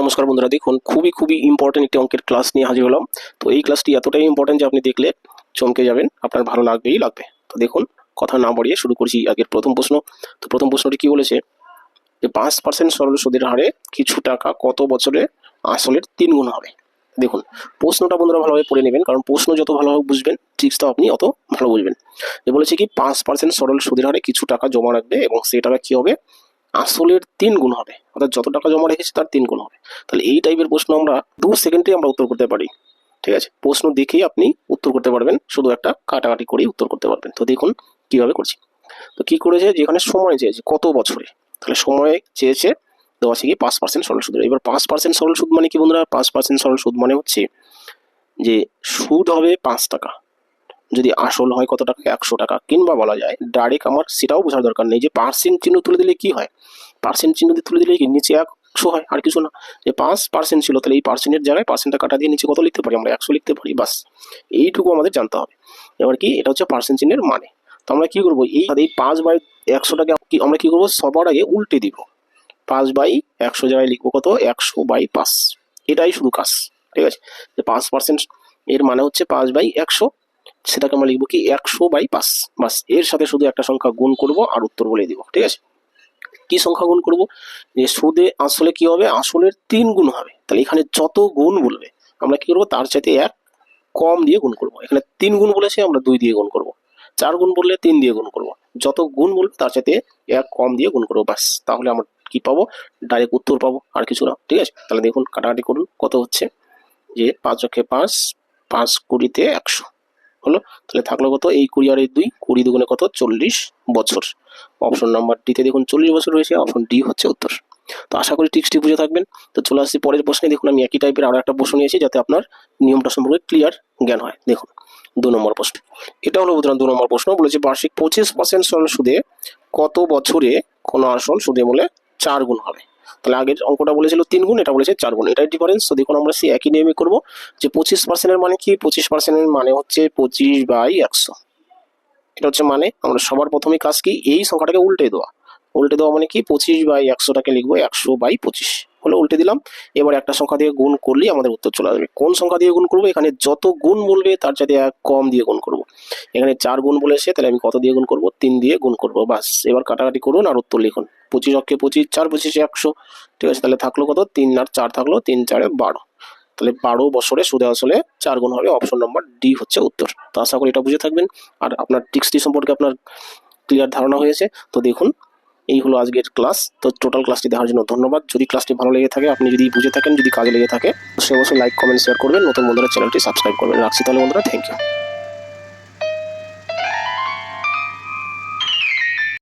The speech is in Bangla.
নমস্কার বন্ধুরা, দেখুন, খুবই খুবই ইম্পর্টেন্ট একটি অঙ্কের ক্লাস নিয়ে হাজির হলাম। তো এই ক্লাসটি এতটাই ইম্পর্টেন্ট যে আপনি দেখলে চমকে যাবেন, আপনার ভালো লাগবেই লাগবে। তো দেখুন, কথা না বাড়িয়ে শুরু করছি আগের প্রথম প্রশ্ন। তো প্রথম প্রশ্নটি কি বলেছে? যে পাঁচ পার্সেন্ট সরল সুদের হারে কিছু টাকা কত বছরে আসলের তিন গুণ হবে? দেখুন, প্রশ্নটা বন্ধুরা ভালোভাবে পড়ে নেবেন, কারণ প্রশ্ন যত ভালোভাবে বুঝবেন ট্রিক্সটা আপনি অত ভালো বুঝবেন। যে বলেছে কি, পাঁচ পার্সেন্ট সরল সুদের হারে কিছু টাকা জমা রাখবে এবং সেই টাকা কী হবে? আসলের তিন গুণ হবে। অর্থাৎ যত টাকা জমা রেখেছে তার তিন গুণ তাহলে এই টাইপের প্রশ্ন আমরা দু সেকেন্ডে আমরা উত্তর করতে পারি। ঠিক আছে? প্রশ্ন দেখেই আপনি উত্তর করতে পারবেন। শুধু একটা কাটাকাটি করেই উত্তর করতে পারবেন। তো দেখুন কীভাবে করছি। তো কি করেছে? যেখানে সময় চেয়েছে, কত বছরে? তাহলে সময় চেয়েছে, দেওয়া আছে কি পাঁচ পার্সেন্ট সরল সুদ। এবার পাঁচ পার্সেন্ট সরল সুদ মানে কি বন্ধুরা? পাঁচ পার্সেন্ট সরল সুদ মানে হচ্ছে যে সুদ হবে পাঁচ টাকা। যদি আসল হয় কত টাকা? একশো টাকা। কিংবা বলা যায় ডাইরেক্ট আমার সেটাও বোঝার দরকার নেই যে পার্সেন্ট চিহ্ন তুলে দিলে কি হয়? পার্সেন্ট চিহ্ন তুলে দিলে কি? নিচে একশো হয়, আর কিছু না। যে পাঁচ পার্সেন্ট ছিল, তাহলে এই পার্সেন্টের জায়গায় পার্সেন্টটা কাটা দিয়ে নিচে কত লিখতে পারি? আমরা একশো লিখতে পারি, বাস। এইটুকু আমাদের জানতে হবে। এবার কি? এটা হচ্ছে পার্সেন্ট চিহ্নের মানে। তো আমরা কী করব? এই এই পাঁচ বাই একশোটাকে আমরা কী করব? সবার আগে উল্টে দিব। পাঁচ বাই একশো জায়গায় লিখব কত? একশো বাই পাঁচ। এটাই শুধু কাজ, ঠিক আছে? যে পাঁচ পার্সেন্ট এর মানে হচ্ছে পাঁচ বাই একশো। সেটাকে আমরা লিখব কি? একশো বাই পাঁচ। বাস, এর সাথে শুধু একটা সংখ্যা গুণ করব আর উত্তর বলে দিব, ঠিক আছে? কি সংখ্যা গুণ করব? যে সুদে আসলে কি হবে? আসলের তিন গুণ হবে। তাহলে এখানে যত গুণ বলবে, আমরা কি করব? তার চাইতে এক কম দিয়ে গুণ করব। এখানে তিন গুণ বলেছে, আমরা দুই দিয়ে গুণ করব। চার গুণ বললে তিন দিয়ে গুণ করব। যত গুণ বলবে, তার চাইতে এক কম দিয়ে গুণ করব। বাস তাহলে আমরা কি পাবো? ডাইরেক্ট উত্তর পাবো, আর কিছু না। ঠিক আছে? তাহলে দেখুন, কাটাকাটি করুন। কত হচ্ছে? যে পাঁচ অক্ষে পাঁচ পাঁচ কুড়িতে একশো। হলো, তাহলে থাকল কত? এই কুড়ি আর এই দুই, কুড়ি দুগুণে কত? চল্লিশ বছর। অপশন নাম্বার ডিতে দেখুন, চল্লিশ বছর রয়েছে অপশন ডি হচ্ছে উত্তর। তো আশা করি টিক্সটি বুঝে থাকবেন। তো চলে আসছি পরের প্রশ্নে, দেখুন আমি একই টাইপের আরও একটা প্রশ্ন নিয়েছি, যাতে আপনার নিয়মটা সম্পর্কে ক্লিয়ার জ্ঞান হয়। দেখুন, দু নম্বর প্রশ্ন। এটা হলো উদাহরণ, দু নম্বর প্রশ্ন, বলেছে বার্ষিক পঁচিশ পার্সেন্ট সরল সুদে কত বছরে কোনো আসল সুদে বলে চার গুণ হবে? তাহলে আগের অঙ্কটা বলেছিল তিন গুণ, এটা বলেছে চার গুণ, এটাই ডিফারেন্স তো দেখুন আমরা সে একই নিয়মে করব যে পঁচিশ পার্সেন্টের মানে কি? পঁচিশ পার্সেন্টের মানে হচ্ছে পঁচিশ বাই একশো। এটা হচ্ছে মানে আমরা সবার প্রথমে কাজ কি? এই সংখ্যাটাকে উল্টে দেওয়া। উল্টে দেওয়া মানে কি? পঁচিশ বাই একশোটাকে লিখব একশো বাই পঁচিশ। হলে উল্টে দিলাম। এবার একটা সংখ্যা দিয়ে গুণ করলেই আমাদের উত্তর চলে আসবে। কোন সংখ্যা দিয়ে গুণ করব? এখানে যত গুণ বলবে, তার সাথে এক কম দিয়ে গুণ করব। এখানে চার গুণ বলেছে তাহলে আমি কত দিয়ে গুণ করব? তিন দিয়ে গুণ করব বাস এবার কাটাকাটি করুন আর উত্তর লিখুন। পঁচিশ অক্ষে পঁচিশ, চার পঁচিশে একশো। ঠিক আছে, তাহলে থাকল কত? তিন আর চার থাকল তিন চারে বারো। তাহলে বারো বছরে সুদে আসলে চার গুণ হবে অপশন নম্বর ডি হচ্ছে উত্তর। তো আশা করি এটা বুঝে থাকবেন। আর আপনার টিক্সটি সম্পর্কে আপনার ক্লিয়ার ধারণা হয়েছে। তো দেখুন এই হলো আজকের ক্লাস তো টোটাল ক্লাসটি দেখার জন্য ধন্যবাদ। যদি ক্লাসটি ভালো লেগে থাকে, আপনি যদি বুঝে থাকেন, যদি কাজে লেগে থাকে সে অবশ্যই লাইক কমেন্ট শেয়ার করবেন। নতুন বন্ধুরা চ্যানেলটি সাবস্ক্রাইব করবেন। রাখছি তাহলে বন্ধুরা থ্যাংক ইউ